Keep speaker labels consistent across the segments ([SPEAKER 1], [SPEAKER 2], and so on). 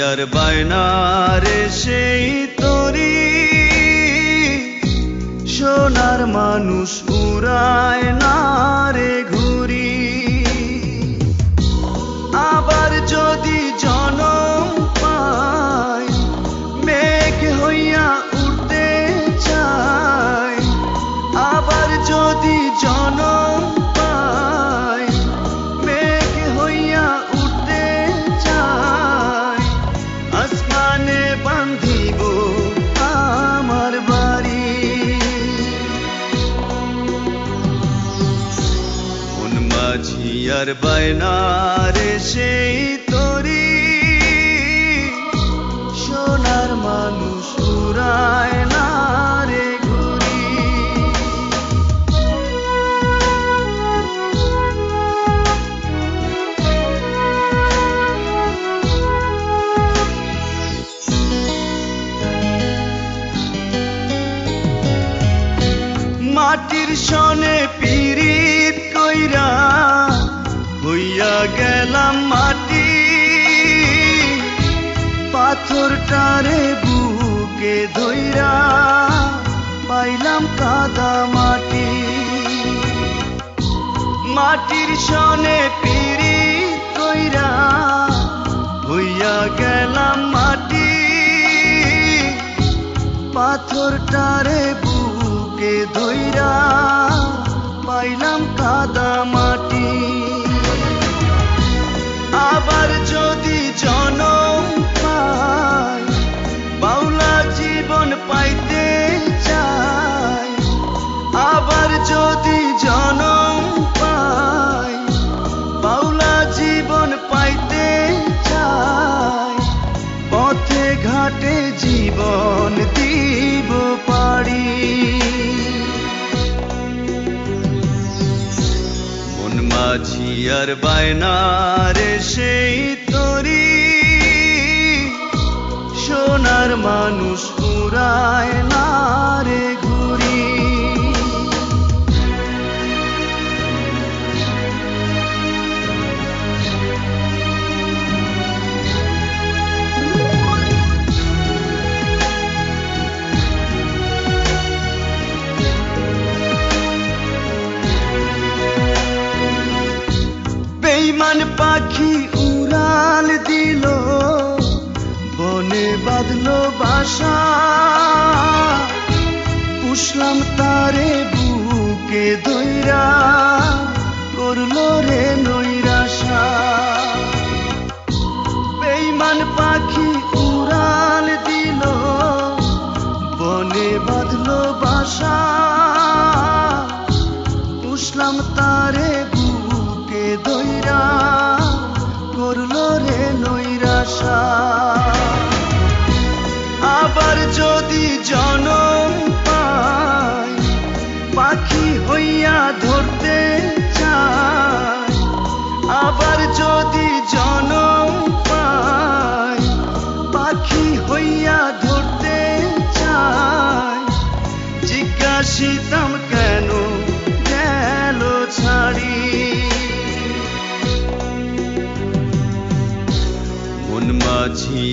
[SPEAKER 1] আর বায়নারে সেই তরি সোনার মানুষ আর বায়নারে সেই তরি সোনার মানুষ উড়ায় মাটির সনে পিরিত হইয়া গেলাম মাটি। পাথরটারে বুকে ধইরা পাইলাম কাদা মাটি। মাটির সনে পিরিত কইরা হইয়া গেলাম মাটি। পাথরটারে বুকে ধইরা পাইলাম কাদা মাটি। জীবন দিব পারি মন মাঝি আর বায়নারে সেই তরি। সোনার মানুষ পুরায় না বেইমান পাখি উড়াল দিল, বনে বাঁধলো বাসা। পুষলাম তারে বুকে দইরা, করল রে নৈরাশা। বেইমান পাখি উড়াল দিল, বনে বাঁধলো বাসা। পুষলাম তারে বুকে দইরা করল রে নৈরাশা। আবার যদি জনম পাই পাখি হইয়া ধরতে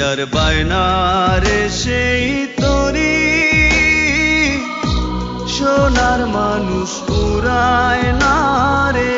[SPEAKER 1] আর বায়নারে সেই তরি। সোনার মানুষ পুরায় না রে।